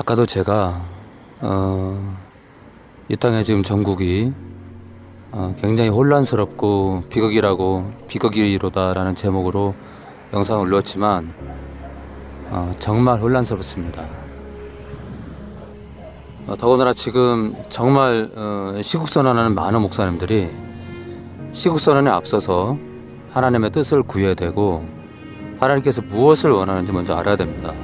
아까도 제가 어, 이 땅에 지금 전국이 어, 굉장히 혼란스럽고 비극이라고 비극이로다라는 제목으로 영상을 올렸지만 어, 정말 혼란스럽습니다. 어, 더군다나 지금 정말 어, 시국선언하는 많은 목사님들이 시국선언에 앞서서 하나님의 뜻을 구해야 되고 하나님께서 무엇을 원하는지 먼저 알아야 됩니다.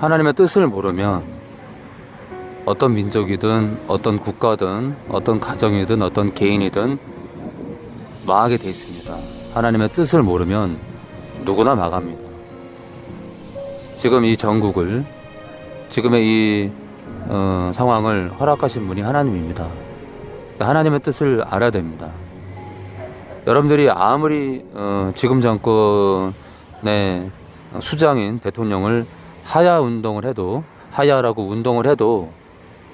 하나님의 뜻을 모르면 어떤 민족이든 어떤 국가든 어떤 가정이든 어떤 개인이든 망하게 돼 있습니다. 하나님의 뜻을 모르면 누구나 망합니다. 지금 이 전국을 지금의 이 어, 상황을 허락하신 분이 하나님입니다. 하나님의 뜻을 알아야 됩니다. 여러분들이 아무리 어, 지금 정권의 수장인 대통령을 하야 운동을 해도 하야라고 운동을 해도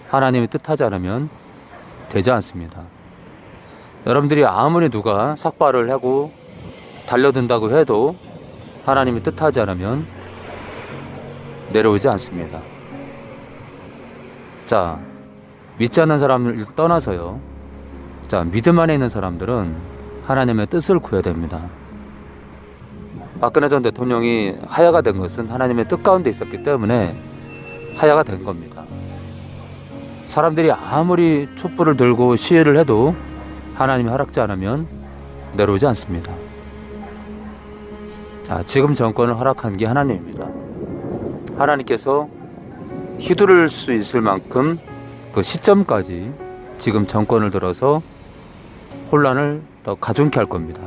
하나님이 뜻하지 않으면 되지 않습니다. 여러분들이 아무리 누가 삭발을 하고 달려든다고 해도 하나님이 뜻하지 않으면 내려오지 않습니다. 자, 믿지 않는 사람을 떠나서요. 자, 믿음 안에 있는 사람들은 하나님의 뜻을 구해야 됩니다. 박근혜 전 대통령이 하야가 된 것은 하나님의 뜻 가운데 있었기 때문에 하야가 된 겁니다. 사람들이 아무리 촛불을 들고 시위를 해도 하나님이 허락지 않으면 내려오지 않습니다. 자, 지금 정권을 허락한 게 하나님입니다. 하나님께서 휘두를 수 있을 만큼 그 시점까지 지금 정권을 들어서 혼란을 더 가중케 할 겁니다.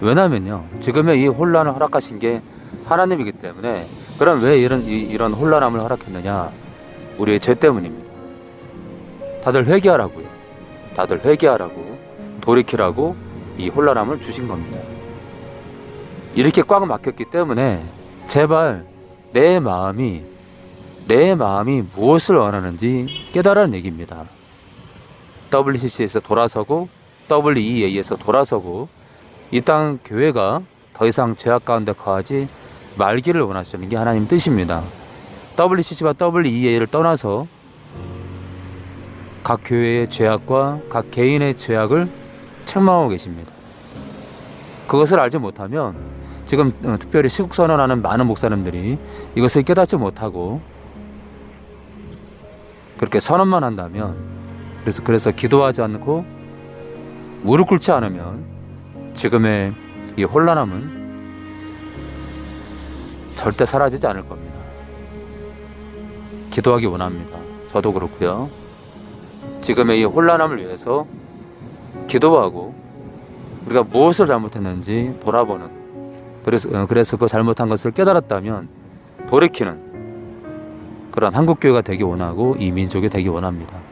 왜냐면요, 지금의 이 혼란을 허락하신 게 하나님이기 때문에 그럼 왜 이런 이, 이런 혼란함을 허락했느냐? 우리의 죄 때문입니다. 다들 회개하라고요. 다들 회개하라고 돌이키라고 이 혼란함을 주신 겁니다. 이렇게 꽉 막혔기 때문에 제발 내 마음이 내 마음이 무엇을 원하는지 깨달으는 얘기입니다. WCC에서 돌아서고 WEA에서 돌아서고 이 땅 교회가 더 이상 죄악 가운데 거하지 말기를 원하시는 게 하나님 뜻입니다. WCC와 WEA를 떠나서 각 교회의 죄악과 각 개인의 죄악을 책망하고 계십니다. 그것을 알지 못하면 지금 어, 특별히 시국 선언하는 많은 목사님들이 이것을 깨닫지 못하고 그렇게 선언만 한다면 그래서 그래서 기도하지 않고 무릎 꿇지 않으면 지금의 이 혼란함은 절대 사라지지 않을 겁니다. 기도하기 원합니다. 저도 그렇고요. 지금의 이 혼란함을 위해서 기도하고 우리가 무엇을 잘못했는지 돌아보는 그래서 어, 그래서 그 잘못한 것을 깨달았다면 돌이키는 그런 한국 교회가 되기 원하고 이 민족이 되기 원합니다.